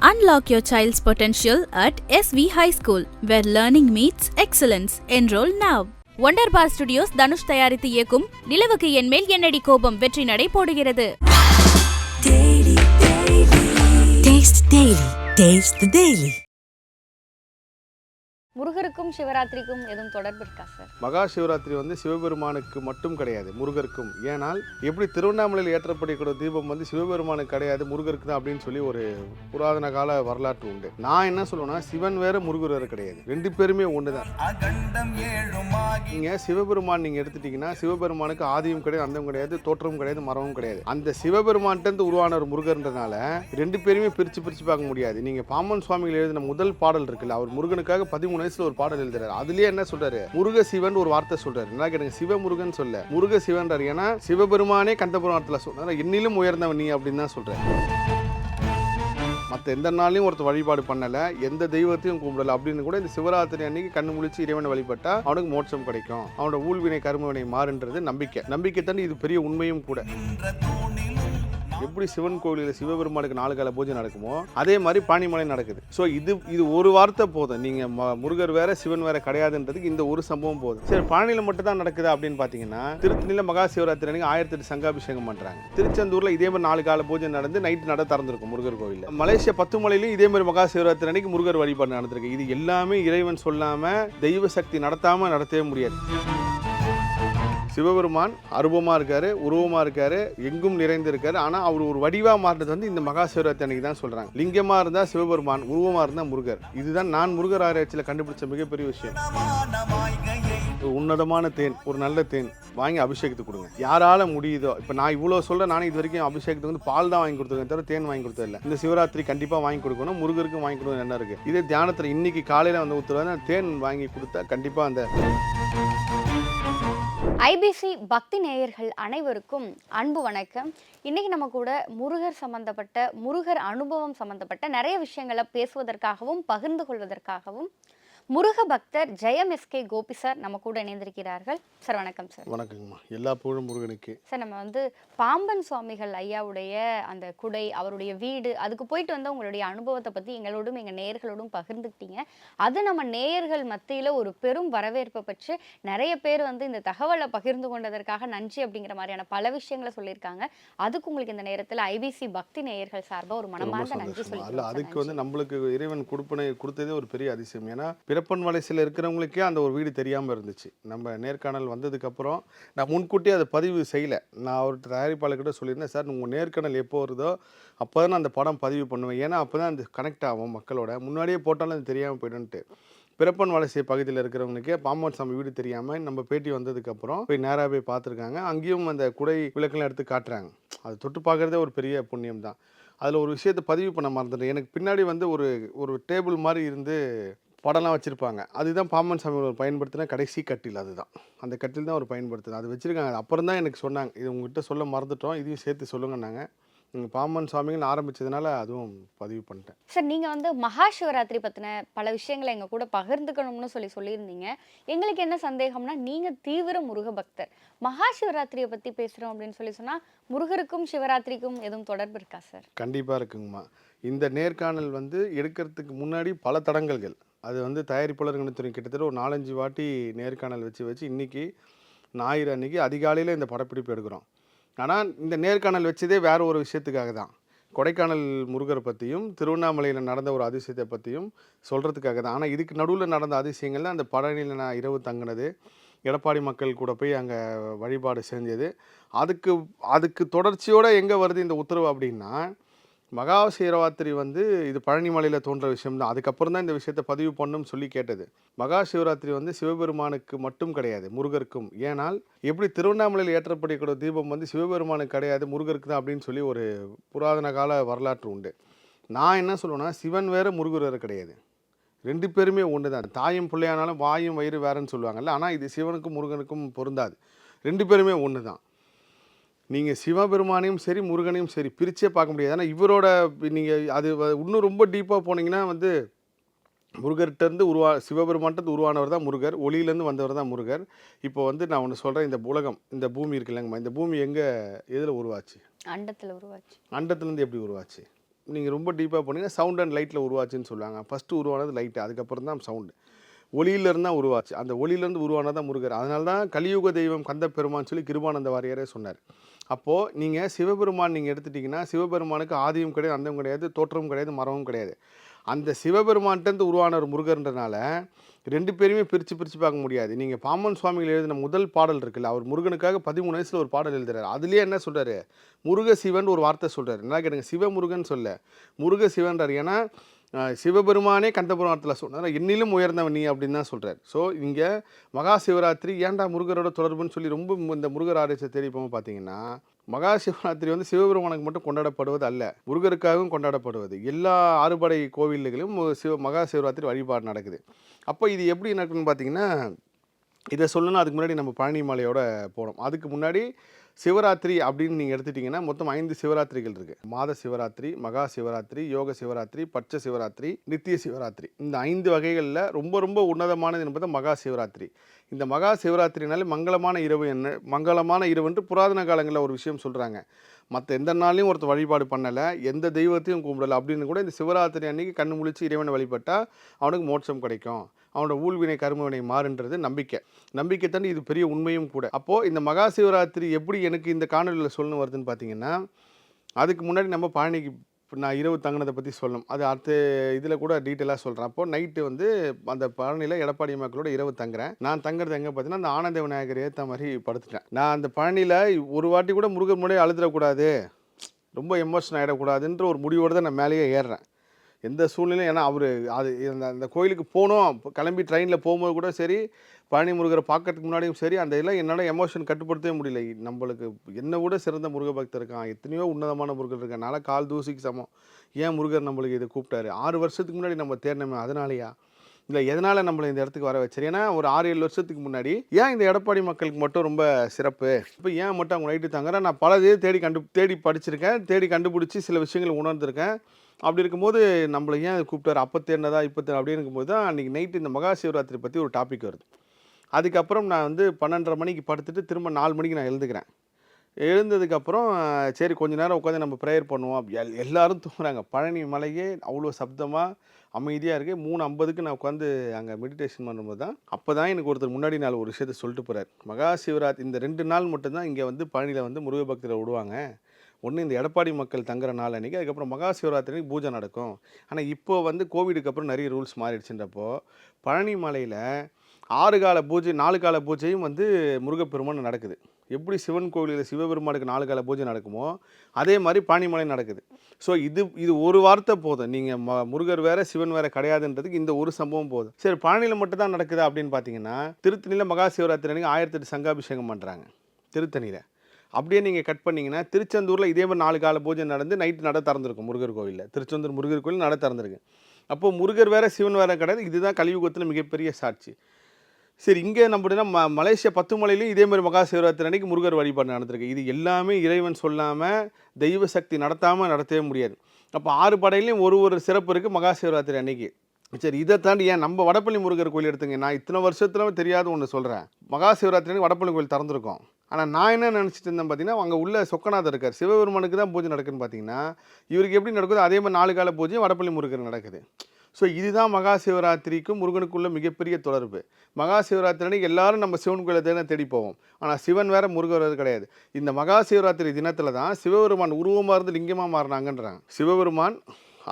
Unlock your child's potential at SV High School, where learning meets excellence. Enroll now. Wunderbar Studios Dhanush தயாரித்து இயக்கும் நிலவுக்கு என் மேல் என்னடி கோபம் வெற்றி நடை போடுகிறது Taste Daily. முருகருக்கும் சிவராத்திரிக்கும் எதுவும் தொடர்பு இருக்கா சார் மகா சிவராத்திரி வந்து சிவபெருமானுக்கு மட்டும் கிடையாது முருகருக்கும். ஏனால் எப்படி திருவண்ணாமலையில் ஏற்றப்படக்கூடிய தீபம் வந்து சிவபெருமானுக்கு கிடையாது முருகருக்கு தான் அப்படின்னு சொல்லி ஒரு புராதன கால வரலாற்று உண்டு. நான் என்ன சொல்லுவேன்னா சிவன் வேற முருகர் வேற கிடையாது. ரெண்டு பேருமே ஒன்று தான் நீங்க சிவபெருமான் நீங்க எடுத்துட்டீங்கன்னா சிவபெருமானுக்கு ஆதியும் கிடையாது அந்தம் கிடையாது தோற்றமும் கிடையாது மரமும் கிடையாது. அந்த சிவபெருமான்ட்ட இருந்து உருவான ஒரு முருகர்ன்றனால ரெண்டு பேருமே பிரிச்சு பிரிச்சு பார்க்க முடியாது. நீங்க பாமன் சுவாமிகள் எழுதின முதல் பாடல் இருக்குல்ல அவர் முருகனுக்காக பதிமூணு வயசுல ஒரு பாடல் எழுதுறாரு. அதுலயே என்ன சொல்றாரு? முருக சிவன் ஒரு வார்த்தை சொல்றாரு. என்ன கேட்டுங்க? சிவமுருகன் சொல்ல. முருக சிவன்றாரு ஏன்னா சிவபெருமானே கந்தபுராணத்துல சொல்றாரு இன்னிலும் உயர்ந்தவன் நீ அப்படின்னு தான் சொல்றாரு. மற்ற எந்த நாளையும் ஒருத்தர் வழிபாடு பண்ணலை எந்த தெய்வத்தையும் கும்பிடல அப்படின்னு கூட இந்த சிவராத்திரி அன்னைக்கு கண்ணு முழிச்சு இறைவனை வழிபட்டா அவனுக்கு மோட்சம் கிடைக்கும். அவனோட ஊழ்வினை கருமவினை மாறுன்றது நம்பிக்கை. நம்பிக்கை தாண்டி இது பெரிய உண்மையும் கூட. எப்படி சிவன் கோயிலில் சிவபெருமானுக்கு நாலு கால பூஜை நடக்குமோ அதே மாதிரி பாணிமலை நடக்குது. ஸோ இது இது ஒரு வார்த்தை போதும். நீங்கள் ம முருகர் வேற சிவன் வேற கிடையாதுன்றதுக்கு இந்த ஒரு சம்பவம் போதும். சரி பழனியில் மட்டும் தான் நடக்குது அப்படின்னு பார்த்தீங்கன்னா திருத்தணியில் மகா சிவராத்திரி அன்னைக்கு ஆயிரத்தி எட்டு சங்காபிஷேகம் பண்ணுறாங்க திருச்செந்தூரில் இதே மாதிரி நாலு கால பூஜை நடந்து நைட்டு நட திறந்திருக்கும் முருகர் கோயிலில் மலேசியா பத்து மலையிலையும் இதே மாதிரி மகா சிவராத்திரி அன்னைக்கு முருகர் வழிபாடு நடந்திருக்கு. இது எல்லாமே இறைவன் சொல்லாமல் தெய்வ சக்தி நடத்தாமல் நடத்தவே முடியாது. சிவபெருமான் அருவமாக இருக்கார் உருவமாக இருக்கார் எங்கும் நிறைந்திருக்கார் ஆனால் அவர் ஒரு வடிவாக மாறினது வந்து இந்த மகா சிவராத்திரி அன்னைக்கு தான் சொல்கிறாங்க லிங்கமாக இருந்தால் சிவபெருமான் உருவமாக இருந்தால் முருகர். இதுதான் நான் முருகர் ஆராய்ச்சியில் கண்டுபிடிச்ச மிகப்பெரிய விஷயம். உன்னதமான தேன் ஒரு நல்ல தேன். வாங்கி அபிஷேகத்துக்கு கொடுங்க. யாரால முடியுதோ இப்போ நான் இவ்வளோ சொல்கிறேன் நானே இது வரைக்கும் அபிஷேகத்துக்கு வந்து பால் தான் வாங்கி கொடுத்துருக்கேன் தவிர தேன் வாங்கி கொடுத்தது இல்லை. இந்த சிவராத்திரி கண்டிப்பாக வாங்கி கொடுக்கணும். முருகருக்கும் வாங்கி கொடுக்கணும் என்ன இருக்குது இதே தியானத்தில் இன்னைக்கு காலையில் வந்து ஊற்றுறது தேன் வாங்கி கொடுத்தா கண்டிப்பாக அந்த ஐபிசி பக்தி நேயர்கள் அனைவருக்கும் அன்பு வணக்கம். இன்னைக்கு நம்ம கூட முருகர் சம்பந்தப்பட்ட முருகர் அனுபவம் சம்பந்தப்பட்ட நிறைய விஷயங்களை பேசுவதற்காகவும் பகிர்ந்து கொள்வதற்காகவும் முருக பக்தர் ஜெயம் எஸ்கே கோபி சார் நம்ம கூட இணைந்திருக்கிறார்கள். சார் வணக்கம் சார். வணக்கங்கம்மா. எல்லா புகழும் முருகனுக்கு. சார் நம்ம வந்து பாம்பன் சுவாமிகள் ஐயாவுடைய அந்த குடை அவருடைய வீடு அதுக்கு போயிட்டு வந்து உங்களுடைய அனுபவத்தை பற்றி எங்களோடும் எங்கள் நேயர்களோடும் பகிர்ந்துக்கிட்டீங்க. அது நம்ம நேயர்கள் மத்தியில் ஒரு பெரும் வரவேற்பை பெற்று நிறைய பேர் வந்து இந்த தகவலை பகிர்ந்து கொண்டதற்காக நன்றி அப்படிங்கிற மாதிரியான பல விஷயங்களை சொல்லியிருக்காங்க. அதுக்கு உங்களுக்கு இந்த நேரத்தில் ஐபிசி பக்தி நேயர்கள் சார்பாக ஒரு மனமார்ந்த நன்றி சொல்லி அதுக்கு வந்து நம்மளுக்கு இறைவன் கொடுப்பனை கொடுத்ததே ஒரு பெரிய அதிசயம். ஏன்னா பிறப்பன் வலைசில் இருக்கிறவங்களுக்கே அந்த ஒரு வீடு தெரியாமல் இருந்துச்சு. நம்ம நேர்காணல் வந்ததுக்கப்புறம் நான் முன்கூட்டியே அதை பதிவு செய்யலை. நான் அவர் தயாரிப்பாளர்கிட்ட சொல்லியிருந்தேன் சார் உங்கள் நேர்காணல் எப்போ வருதோ அப்போ தான் நான் அந்த படம் பதிவு பண்ணுவேன். ஏன்னா அப்போ தான் அந்த கனெக்ட் ஆகும் மக்களோட. முன்னாடியே போட்டாலும் அது தெரியாமல் போய்டுன்ட்டு பிறப்பன் வலசை பகுதியில் இருக்கிறவங்களுக்கே பாம்பன் சாமி வீடு தெரியாமல் நம்ம பேட்டி வந்ததுக்கப்புறம் போய் நேராக போய் பார்த்துருக்காங்க. அங்கேயும் அந்த குடை விளக்கெல்லாம் எடுத்து காட்டுறாங்க. அது தொட்டு பார்க்குறதே ஒரு பெரிய புண்ணியம் தான். அதில் ஒரு விஷயத்தை பதிவு பண்ண மறந்துட்டேன். எனக்கு பின்னாடி வந்து ஒரு ஒரு டேபிள் மாதிரி இருந்து படம்லாம் வச்சுருப்பாங்க. அதுதான் பாம்பன் சாமி ஒரு பயன்படுத்தின கடைசி கட்டில் அதுதான். அந்த கட்டில் தான் ஒரு பயன்படுத்தினது அது வச்சுருக்காங்க. அது அப்புறம் தான் எனக்கு சொன்னாங்க. இது உங்ககிட்ட சொல்ல மறந்துட்டோம். இதையும் சேர்த்து சொல்லுங்கன்னாங்க. நீங்கள் பாம்பன் சுவாமிகள் ஆரம்பிச்சதுனால அதுவும் பதிவு பண்ணிட்டேன். சார் நீங்கள் வந்து மகா சிவராத்திரி பற்றின பல விஷயங்களை எங்கள் கூட பகிர்ந்துக்கணும்னு சொல்லி சொல்லியிருந்தீங்க. எங்களுக்கு என்ன சந்தேகம்னா நீங்கள் தீவிர முருக பக்தர். மகா சிவராத்திரியை பற்றி பேசுகிறோம் அப்படின்னு சொல்லி சொன்னால் முருகருக்கும் சிவராத்திரிக்கும் எதுவும் தொடர்பு இருக்கா சார்? கண்டிப்பாக இருக்குங்கம்மா. இந்த நேர்காணல் வந்து எடுக்கிறதுக்கு முன்னாடி பல தடங்கல்கள். அது வந்து தயாரிப்பாளர்கள் துறை கிட்டத்தட்ட ஒரு நாலஞ்சு வாட்டி நேர்காணல் வச்சு வச்சு இன்றைக்கி ஞாயிறு அன்னைக்கு அதிகாலையில் இந்த படப்பிடிப்பு எடுக்கிறோம். ஆனால் இந்த நேர்காணல் வச்சதே வேறு ஒரு விஷயத்துக்காக தான். கொடைக்கானல் முருகரை பற்றியும் திருவண்ணாமலையில் நடந்த ஒரு அதிசயத்தை பற்றியும் சொல்கிறதுக்காக தான். ஆனால் இதுக்கு நடுவில் நடந்த அதிசயங்கள்லாம் அந்த பழனியில் நான் இரவு தங்கினது எடப்பாடி மக்கள் கூட போய் அங்கே வழிபாடு செஞ்சது. அதுக்கு அதுக்கு தொடர்ச்சியோடு எங்கே வருது இந்த உத்தரவு அப்படின்னா மகா சிவராத்திரி வந்து இது பழனிமலையில் தோன்ற விஷயம் தான் அதுக்கப்புறம் தான் இந்த விஷயத்தை பதிவு பண்ணும் சொல்லி கேட்டது. மகா சிவராத்திரி வந்து சிவபெருமானுக்கு மட்டும் கிடையாது முருகருக்கும். ஏனால் எப்படி திருவண்ணாமலையில் ஏற்றப்படக்கூடிய தீபம் வந்து சிவபெருமானுக்கு கிடையாது முருகருக்கு தான் அப்படின்னு சொல்லி ஒரு புராதன கால வரலாற்று உண்டு. நான் என்ன சொல்லுவேன்னா சிவன் வேறு முருகர் வேறு கிடையாது. ரெண்டு பேருமே ஒன்று தான். தாயும் பிள்ளையானாலும் வாயும் வயிறு வேறுன்னு சொல்லுவாங்கல்ல ஆனால் இது சிவனுக்கும் முருகனுக்கும் பொருந்தாது. ரெண்டு பேருமே ஒன்று தான். நீங்கள் சிவபெருமானையும் சரி முருகனையும் சரி பிரிச்சே பார்க்க முடியாது. ஆனால் இவரோட நீங்கள் அது இன்னும் ரொம்ப டீப்பாக போனீங்கன்னா வந்து முருகர்கிட்டருந்து உருவா சிவபெருமான்ட்டு உருவானவர் தான் முருகர். ஒளியிலேருந்து வந்தவர் தான் முருகர். இப்போ வந்து நான் ஒன்று சொல்கிறேன் இந்த உலகம் இந்த பூமி இருக்கு இல்லைங்கம்மா இந்த பூமி எங்கே எதில் உருவாச்சு? அண்டத்தில் உருவாச்சு. அண்டத்துலேருந்து எப்படி உருவாச்சு? நீங்கள் ரொம்ப டீப்பாக போனீங்கன்னா சவுண்ட் அண்ட் லைட்டில் உருவாச்சுன்னு சொல்லுவாங்க. ஃபஸ்ட்டு உருவானது லைட்டு அதுக்கப்புறம் தான் சவுண்டு ஒளியிலேருந்து தான் உருவாச்சு. அந்த ஒளியிலேருந்து உருவானது தான் முருகர். அதனால தான் கலியுக தெய்வம் கந்த பெருமான்னு சொல்லி கிருபானந்த வாரியரே சொன்னார். அப்போது நீங்கள் சிவபெருமான் நீங்கள் எடுத்துட்டிங்கன்னா சிவபெருமானுக்கு ஆதியும் கிடையாது அந்தம் கிடையாது தோற்றமும் கிடையாது மரமும் கிடையாது. அந்த சிவபெருமான்கிட்டருந்து உருவான ஒரு முருகன்றனால ரெண்டு பேருமே பிரித்து பிரித்து பார்க்க முடியாது. நீங்கள் பாம்பன் சுவாமிகள் எழுதின முதல் பாடல் இருக்குல்ல அவர் முருகனுக்காக பதிமூணு வயசில் ஒரு பாடல் எழுதுறாரு. அதுலேயே என்ன சொல்கிறாரு முருக சிவன் ஒரு வார்த்தை சொல்கிறார் என்ன கேட்டுங்க சிவமுருகன் சொல்ல முருக சிவன்றார் ஏன்னா சிவபெருமானே கந்தபுராணத்தில் சொன்னார். என்னிலும் உயர்ந்தவன் நீ அப்படின்னு தான் சொல்கிறார் ஸோ இங்கே மகா சிவராத்திரி ஏன்டா முருகரோட தொடர்புன்னு சொல்லி ரொம்ப இந்த முருகர் ஆராய்ச்சி தேடி பார்த்தீங்கன்னா மகா சிவராத்திரி வந்து சிவபெருமானுக்கு மட்டும் கொண்டாடப்படுவது அல்ல. முருகருக்காகவும் கொண்டாடப்படுவது. எல்லா ஆறுபடை கோவில்களிலும் சிவ மகா சிவராத்திரி வழிபாடு நடக்குது. அப்போ இது எப்படி நடக்குதுன்னு பார்த்தீங்கன்னா இதை சொல்லணும் அதுக்கு முன்னாடி நம்ம பழனி மலையோட போனோம் அதுக்கு முன்னாடி சிவராத்திரி அப்படின்னு நீங்கள் எடுத்துட்டிங்கன்னா மொத்தம் ஐந்து சிவராத்திரிகள் இருக்குது மாத சிவராத்திரி மகா சிவராத்திரி யோக சிவராத்திரி பட்ச சிவராத்திரி நித்திய சிவராத்திரி. இந்த ஐந்து வகைகளில் ரொம்ப ரொம்ப உன்னதமானது என்பது மகா சிவராத்திரி. இந்த மகா சிவராத்திரினாலே மங்களமான இரவு என்ன மங்களமான இரவு என்று புராதன காலங்களில் ஒரு விஷயம் சொல்கிறாங்க மற்ற எந்த நாள்லையும் ஒருத்தர் வழிபாடு பண்ணலை எந்த தெய்வத்தையும் கும்பிடலை அப்படின்னு கூட இந்த சிவராத்திரி அன்னைக்கு கண்ணு முழிச்சு இறைவனை வழிபட்டால் அவனுக்கு மோட்சம் கிடைக்கும். அவனோட ஊழ்வினை கருமவினை மாறுன்றது நம்பிக்கை. நம்பிக்கை தாண்டி இது பெரிய உண்மையும் கூட. அப்போது இந்த மகா சிவராத்திரி எப்படி எனக்கு இந்த காணொலியில் சொல்லணும் வருதுன்னு பார்த்தீங்கன்னா அதுக்கு முன்னாடி நம்ம பழனிக்கு இப்போ நான் இரவு தங்கினதை பற்றி சொல்லணும். அது அடுத்த இதில் கூட டீட்டெயிலாக சொல்கிறேன் அப்போ நைட்டு வந்து அந்த பழனியில் எடப்பாடி மக்களோட இரவு தங்குறேன். நான் தங்குறது எங்கே பார்த்தீங்கன்னா அந்த ஆனந்த விநாயகர் ஏற்ற மாதிரி படுத்துட்டேன். நான் அந்த பழனியில் ஒரு வாட்டி கூட முருகர் முன்னாடி அழுதுடக்கூடாது ரொம்ப எமோஷன் ஆகிடக்கூடாதுன்ற ஒரு முடிவோடு தான் நான் மேலேயே ஏறுறேன். எந்த சூழ்நிலையும் ஏன்னா அவர் அது அந்த அந்த கோயிலுக்கு போகணும் கிளம்பி ட்ரெயினில் போகும்போது கூட சரி பழனி முருகரை பார்க்கறதுக்கு முன்னாடியும் சரி அந்த இதெல்லாம் என்னால் எமோஷன் கட்டுப்படுத்தவே முடியல. நம்மளுக்கு என்னை விட சிறந்த முருக பக்தர் இருக்கான். எத்தனையோ உன்னதமான முருகர் இருக்கான் அதனால் கால் தூசிக்கு சமம். ஏன் முருகர் நம்மளுக்கு இதை கூப்பிட்டாரு? ஆறு வருஷத்துக்கு முன்னாடி நம்ம தேர்னமே அதனாலயா? இல்லை எதனால் நம்மளை இந்த இடத்துக்கு வர வச்சாரு? ஏன்னா ஒரு ஆறு ஏழு வருஷத்துக்கு முன்னாடி ஏன் இந்த எடப்பாடி மக்களுக்கு மட்டும் ரொம்ப சிறப்பு? இப்போ ஏன் மட்டும் அவங்க நைட்டு தங்குறேன் நான் பல இது தேடி கண்டு தேடி படிச்சிருக்கேன். தேடி கண்டுபிடிச்சி சில விஷயங்களை உணர்ந்திருக்கேன். அப்படி இருக்கும்போது நம்மளை ஏன் கூப்பிட்டாரு? அப்போ தேடினதா இப்போ தேர் அப்படின்னு இருக்கும்போது தான் அன்றைக்கி நைட்டு இந்த மகா சிவராத்திரி பற்றி ஒரு டாபிக் வருது. அதுக்கப்புறம் நான் வந்து பன்னெண்டரை மணிக்கு படுத்துட்டு திரும்ப நாலு மணிக்கு நான் எழுந்துக்கிறேன். எழுந்ததுக்கப்புறம் சரி கொஞ்ச நேரம் உட்காந்து நம்ம ப்ரேயர் பண்ணுவோம். அப்படி எல் எல்லோரும் தூங்குறாங்க. பழனி மலையே அவ்வளோ சப்தமாக அமைதியாக இருக்குது மூணு ஐம்பதுக்கு நான் உட்காந்து அங்கே மெடிடேஷன் பண்ணும்போது தான் அப்போ தான் எனக்கு ஒருத்தர் முன்னாடி நாள் ஒரு விஷயத்த சொல்லிட்டு போகிறார் மகா சிவராத் இந்த ரெண்டு நாள் மட்டும்தான் இங்கே வந்து பழனியில் வந்து முருக பக்தரை விடுவாங்க. ஒன்று இந்த எடப்பாடி மக்கள் தங்குற நாள் அன்றைக்கி அதுக்கப்புறம் மகா சிவராத்திரி பூஜை நடக்கும். ஆனால் இப்போ வந்து கோவிடுக்கு அப்புறம் நிறைய ரூல்ஸ் மாறிடுச்சுன்றப்போ பழனி மலையில் ஆறு கால பூஜை நாலு கால பூஜையும் வந்து முருகப்பெருமான் நடக்குது. எப்படி சிவன் கோவிலில் சிவபெருமானுக்கு நாலு கால பூஜை நடக்குமோ அதே மாதிரி பாணிமலை நடக்குது. ஸோ இது இது ஒரு வார்த்தை போதும். நீங்கள் ம முருகர் வேற சிவன் வேற கிடையாதுன்றதுக்கு இந்த ஒரு சம்பவம் போதும். சரி பழனியில் மட்டும் தான் நடக்குதா அப்படின்னு பார்த்தீங்கன்னா திருத்தணியில் மகா சிவராத்திரி அன்னைக்கு ஆயிரத்தெட்டு சங்காபிஷேகம் பண்ணுறாங்க திருத்தணியில். அப்படியே நீங்கள் கட் பண்ணீங்கன்னா திருச்செந்தூரில் இதே மாதிரி நாலு கால பூஜை நடந்து நைட்டு நட திறந்துருக்கும் முருகர் கோவிலில். திருச்செந்தூர் முருகர் கோவில் நட திறந்துருக்கு. அப்போ முருகர் வேற சிவன் வேற கிடையாது. இதுதான் கலியுகத்தில் மிகப்பெரிய சாட்சி. சரி இங்கே நம்ம ம மலேசியா பத்து மலையிலையும் இதே மாதிரி மகா சிவராத்திரி அன்னைக்கு முருகர் வழிபாடு நடந்திருக்கு. இது எல்லாமே இறைவன் சொல்லாமல் தெய்வ சக்தி நடத்தாமல் நடத்தவே முடியாது. அப்போ ஆறு படையிலையும் ஒரு ஒரு சிறப்பு இருக்குது மகா சிவராத்திரி அன்னைக்கு. சரி இதை தாண்டி ஏன் நம்ம வடப்பள்ளி முருகர் கோயில் எடுத்துங்க. நான் இத்தனை வருஷத்துல தெரியாத ஒன்று சொல்கிறேன் மகா சிவராத்திரி அன்னைக்கு வடப்பள்ளி கோயில் திறந்துருக்கோம். ஆனால் நான் என்ன நினச்சிட்டு இருந்தேன் பார்த்தீங்கன்னா அங்கே உள்ள சொக்கநாதர் இருக்கார் சிவபெருமானுக்கு தான் பூஜை நடக்குதுன்னு பார்த்தீங்கன்னா இவருக்கு எப்படி நடக்குதோ அதே மாதிரி நாலு கால பூஜையும் வடப்பள்ளி முருகர் நடக்குது. ஸோ இதுதான் மகா சிவராத்திரிக்கும் முருகனுக்குள்ள மிகப்பெரிய தொடர்பு. மகா சிவராத்திரி அன்னைக்கு எல்லாரும் நம்ம சிவன் கோயிலை தேடி தேடி போவோம். ஆனால் சிவன் வேற முருகர் கிடையாது. இந்த மகா சிவராத்திரி தினத்தில் தான் சிவபெருமான் உருவமாக இருந்து லிங்கமாக மாறினாங்கன்றாங்க. சிவபெருமான்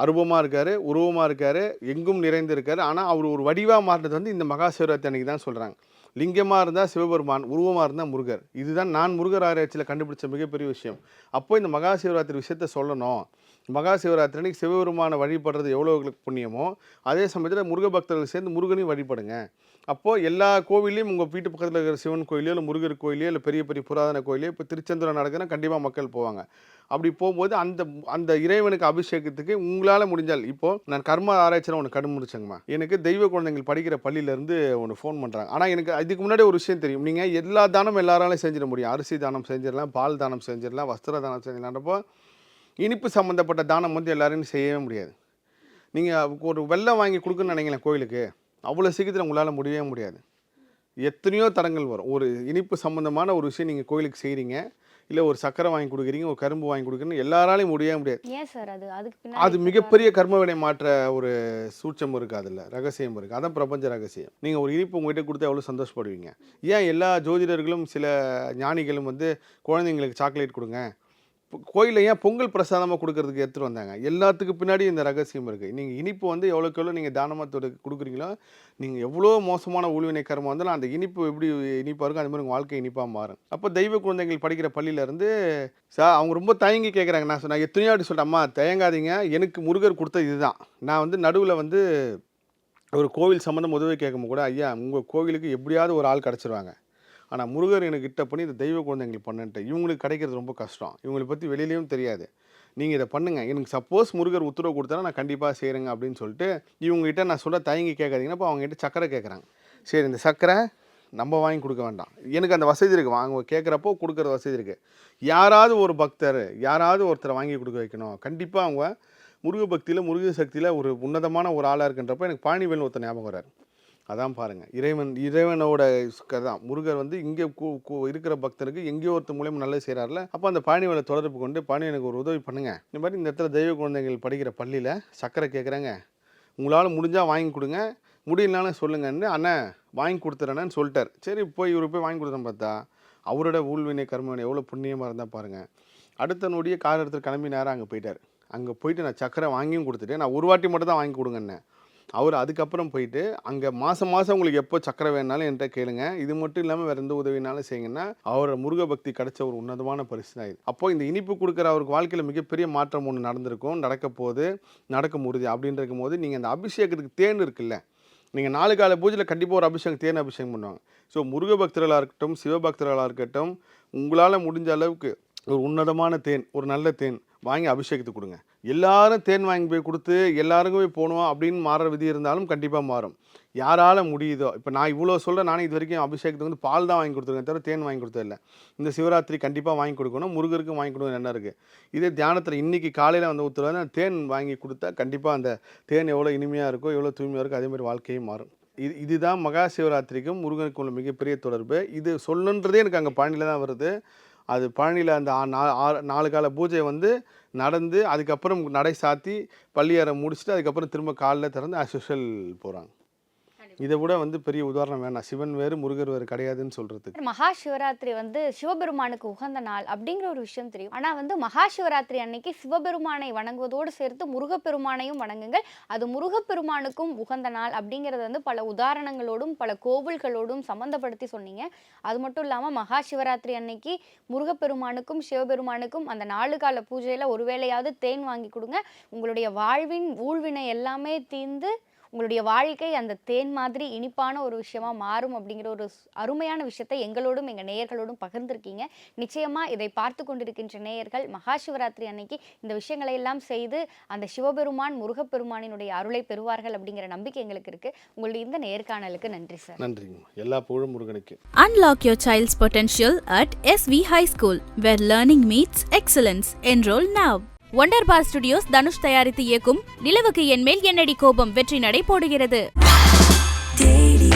அருபமாக இருக்காரு உருவமாக இருக்காரு எங்கும் நிறைந்திருக்கார் ஆனால் அவர் ஒரு வடிவாக மாறினது வந்து இந்த மகா சிவராத்திரி அன்னைக்கு தான் சொல்கிறாங்க லிங்கமாக இருந்தால் சிவபெருமான் உருவமாக இருந்தால் முருகர். இதுதான் நான் முருகர் ஆராய்ச்சியில் கண்டுபிடிச்ச மிகப்பெரிய விஷயம். அப்போ இந்த மகா சிவராத்திரி விஷயத்த சொல்லணும். மகா சிவராத்திரி அன்னைக்கு சிவபெருமானை வழிபடுறது எவ்வளோங்களுக்கு புண்ணியமோ அதே சமயத்தில் முருக பக்தர்கள் சேர்ந்து முருகனையும் வழிபடுங்க. அப்போது எல்லா கோவில்லையும் உங்கள் வீட்டு பக்கத்தில் இருக்கிற சிவன் கோயிலையோ இல்லை முருகர் கோயிலையோ இல்லை பெரிய பெரிய புராதன கோயிலையோ இப்போ திருச்செந்தூரம் நடக்குதுன்னா கண்டிப்பாக மக்கள் போவாங்க. அப்படி போகும்போது அந்த அந்த இறைவனுக்கு அபிஷேகத்துக்கு உங்களால் முடிஞ்சால் இப்போது நான் கர்ம ஆராய்ச்சியில் ஒன்று கண்டுபிடிச்சேங்கம்மா எனக்கு தெய்வ குழந்தைகள் படிக்கிற பள்ளியிலேருந்து ஒன்று ஃபோன் பண்ணுறாங்க ஆனால் எனக்கு இதுக்கு முன்னாடி ஒரு விஷயம் தெரியும். நீங்கள் எல்லா தானம் எல்லாராலையும் செஞ்சிட முடியும். அரிசி தானம் செஞ்சிடலாம் பால் தானம் செஞ்சிடலாம் வஸ்திர தானம் செஞ்சிடலான்றப்போ இனிப்பு சம்மந்தப்பட்ட தானம் வந்து எல்லாரையும் செய்யவே முடியாது. நீங்கள் ஒரு வெள்ளம் வாங்கி கொடுக்குன்னு நினைங்களேன் கோயிலுக்கு அவ்வளோ சீக்கிரத்தில் உங்களால் முடியவே முடியாது. எத்தனையோ தடங்கள் வரும். ஒரு இனிப்பு சம்மந்தமான ஒரு விஷயம் நீங்கள் கோயிலுக்கு செய்கிறீங்க இல்லை ஒரு சக்கரை வாங்கி கொடுக்குறீங்க ஒரு கரும்பு வாங்கி கொடுக்குறீங்க எல்லாராலையும் முடியவே முடியாது. ஏன் சார் அது? அதுக்கு அது மிகப்பெரிய கர்மவினை மாற்ற ஒரு சூட்சம் இருக்குது அதில். ரகசியம் இருக்குது அதான் பிரபஞ்ச ரகசியம். நீங்கள் ஒரு இனிப்பு உங்ககிட்ட கொடுத்தா எவ்வளோ சந்தோஷப்படுவீங்க? ஏன் எல்லா ஜோதிடர்களும் சில ஞானிகளும் வந்து குழந்தைங்களுக்கு சாக்லேட் கொடுங்க கோயிலில் ஏன் பொங்கல் பிரசாதமாக கொடுக்கறதுக்கு எடுத்துகிட்டு வந்தாங்க? எல்லாத்துக்கும் பின்னாடி இந்த ரகசியம் இருக்குது நீங்கள் இனிப்பு வந்து எவ்வளோக்கு எவ்வளோ நீங்கள் தானமாக கொடுக்குறீங்களோ நீங்கள் எவ்வளோ மோசமான ஊழ்வினை கர்மம் வந்தாலும் அந்த இனிப்பு எப்படி இனிப்பாக இருக்கும் அது மாதிரி உங்கள் வாழ்க்கை இனிப்பாக மாறும். அப்போ தெய்வ குழந்தைகள் படிக்கிற பள்ளியிலேருந்து சார் அவங்க ரொம்ப தயங்கி கேட்குறாங்க நான் சொன்னேன் எத்தனையோ அப்படி சொல்கிறேன் அம்மா தயங்காதீங்க. எனக்கு முருகர் கொடுத்தது இதுதான். நான் வந்து நடுவில் வந்து ஒரு கோவில் சம்மந்தம் உதவி கேட்கும்போது கூட ஐயா உங்கள் கோவிலுக்கு எப்படியாவது ஒரு ஆள் கிடச்சிருவாங்க. ஆனால் முருகர் எனக்கு கிட்ட பண்ணி இந்த தெய்வ குழந்தைங்களுக்கு பண்ணுன்ட்டு இவங்களுக்கு கிடைக்கிறது ரொம்ப கஷ்டம். இவங்களை பற்றி வெளியிலையும் தெரியாது. நீங்கள் இதை பண்ணுங்கள் எனக்கு சப்போஸ் முருகர் உத்தரவு கொடுத்தா நான் கண்டிப்பாக செய்கிறேங்க அப்படின்னு சொல்லிட்டு இவங்ககிட்ட நான் சொல்ல தயங்கி கேட்காதீங்கன்னா அப்போ அவங்ககிட்ட சக்கரை கேட்குறாங்க. சரி இந்த சக்கரை நம்ம வாங்கி கொடுக்க வேண்டாம். எனக்கு அந்த வசதி இருக்குது வாங்க கேட்குறப்போ கொடுக்குற வசதி இருக்குது யாராவது ஒரு பக்தர் யாராவது ஒருத்தரை வாங்கி கொடுக்க வைக்கணும். கண்டிப்பாக அவங்க முருக பக்தியில் முருக சக்தியில் ஒரு உன்னதமான ஒரு ஆளாக இருக்கின்றப்ப எனக்கு பாணிவேல் ஒருத்தர் ஞாபகம் வராரு அதான் பாருங்கள் இறைவன் இறைவனோட தான். முருகர் வந்து இங்கே இருக்கிற பக்தருக்கு எங்கேயோ ஒருத்த மூலியமாக நல்லது செய்கிறாருல அப்போ அந்த பாணிவேலை தொடர்பு கொண்டு பாணி எனக்கு ஒரு உதவி பண்ணுங்க. இந்த மாதிரி இந்த இடத்துல தெய்வ குழந்தைகள் படிக்கிற பள்ளியில் சக்கரை கேட்குறாங்க உங்களால் முடிஞ்சால் வாங்கி கொடுங்க. முடியலனாலும் சொல்லுங்கன்னு அண்ணன் வாங்கி கொடுத்துறேன்னு சொல்லிட்டார். சரி போய் இவர் போய் வாங்கி கொடுத்தேன் பார்த்தா அவரோட ஊழ்வினை கர்மவினை எவ்வளோ புண்ணியமாக இருந்தால் பாருங்கள் அடுத்த நொடியே கார் எடுத்துகிட்டு கிளம்பி நேரம் அங்கே போயிட்டார். அங்கே போயிட்டு நான் சக்கரை வாங்கியும் கொடுத்துட்டு நான் ஒரு வாட்டி மட்டும் தான் வாங்கி கொடுங்கன்னேன். அவர் அதுக்கப்புறம் போயிட்டு அங்கே மாதம் மாதம் உங்களுக்கு எப்போ சக்கரை வேணாலும் என்கிட்ட கேளுங்க. இது மட்டும் இல்லாமல் வேறு எந்த உதவினாலும் செய்யுங்கன்னா அவரோட முருக பக்தி கிடைச்ச ஒரு உன்னதமான பரிசு தான் இது. அப்போ இந்த இனிப்பு கொடுக்குற அவருக்கு வாழ்க்கையில் மிகப்பெரிய மாற்றம் ஒன்று நடந்திருக்கும். நடக்க போது நடக்கும் உறுதி அப்படின்னு இருக்கும்போது நீங்கள் அந்த அபிஷேகத்துக்கு தேன் இருக்குல்ல நீங்கள் நாலு கால பூஜையில் கண்டிப்பாக ஒரு அபிஷேகம் தேன் அபிஷேகம் பண்ணுவாங்க. ஸோ முருக பக்தர்களாக இருக்கட்டும் சிவபக்தர்களாக இருக்கட்டும் உங்களால் முடிஞ்ச அளவுக்கு ஒரு உன்னதமான தேன் ஒரு நல்ல தேன் வாங்கி அபிஷேகத்துக்கு கொடுங்க. எல்லாரும் தேன் வாங்கி போய் கொடுத்து எல்லாருக்கும் போய் போகணும் அப்படின்னு மாறுற விதி இருந்தாலும் கண்டிப்பாக மாறும். யாரால் முடியுதோ இப்போ நான் இவ்வளோ சொல்கிறேன் நானே இது வரைக்கும் அபிஷேகத்துக்கு வந்து பால் தான் வாங்கி கொடுத்துருக்கேன் தவிர தேன் வாங்கி கொடுத்ததில்ல இந்த சிவராத்திரி கண்டிப்பாக வாங்கி கொடுக்கணும் முருகருக்கும் வாங்கி கொடுக்கணும் என்ன இருக்குது இதே தியானத்தில் இன்றைக்கி காலையில் வந்து உத்தரவு தேன் வாங்கி கொடுத்தா கண்டிப்பாக அந்த தேன் எவ்வளோ இனிமையாக இருக்கோ எவ்வளோ தூய்மையாக இருக்கோ அதே மாதிரி வாழ்க்கையும் மாறும். இது இதுதான் மகா சிவராத்திரிக்கும் முருகனுக்கும் உள்ள மிகப்பெரிய தொடர்பு. இது சொல்லுன்றதே எனக்கு அங்கே பாண்டியில் தான் வருது. அது பழனியில் அந்த ஆ- நா- ஆறு- நாலு கால பூஜை வந்து நடந்து அதுக்கப்புறம் நடை சாத்தி பள்ளியாரம் முடிச்சுட்டு அதுக்கப்புறம் திரும்ப காலைல திறந்து as போகிறாங்க இதை விட வந்து பெரிய உதாரணம் வேணாம். சிவன் வேறு முருகர் வேறு கிடையாதுன்னு சொல்கிறதுக்கு மகா சிவராத்திரி வந்து சிவபெருமானுக்கு உகந்த நாள் அப்படிங்கிற ஒரு விஷயம் தெரியும். ஆனா வந்து மகா சிவராத்திரி அன்னைக்கு சிவபெருமானை வணங்குவதோடு சேர்த்து முருகப்பெருமானையும் வணங்குங்கள். அது முருகப்பெருமானுக்கும் உகந்த நாள் அப்படிங்கறத வந்து பல உதாரணங்களோடும் பல கோவில்களோடும் சம்பந்தப்படுத்தி சொன்னீங்க. அது மட்டும் இல்லாம மகா சிவராத்திரி அன்னைக்கு முருகப்பெருமானுக்கும் சிவபெருமானுக்கும் அந்த நாலு கால பூஜையில ஒருவேளையாவது தேன் வாங்கி கொடுங்க. உங்களுடைய வாழ்வின் ஊழ்வினை எல்லாமே தீர்ந்து உங்களுடைய வாழ்க்கை அந்த தேன் மாதிரி இனிப்பான ஒரு விஷயமா மாறும் அப்படிங்கிற ஒரு அருமையான விஷயத்தை எங்களோடும் எங்க நேயர்களோடும் பகிர்ந்திருக்கீங்க. நிச்சயமா இதை பார்த்து கொண்டிருக்கின்ற நேயர்கள் மகா சிவராத்திரி அன்னைக்கு இந்த விஷயங்களை எல்லாம் செய்து அந்த சிவபெருமான் முருகப்பெருமானினுடைய அருளை பெறுவார்கள் அப்படிங்கிற நம்பிக்கை எங்களுக்கு இருக்கு. உங்களுடைய இந்த நேர்காணலுக்கு நன்றி சார். நன்றிங்க. எல்லா புகழும் முருகனுக்கு. Unlock your child's potential at SV High School, where learning meets excellence. Enroll now. Wunderbar Studios Dhanush தயாரித்து இயக்கும் நிலவுக்கு என்மேல் என்னடி கோபம் வெற்றி நடை போடுகிறது. டெய்லி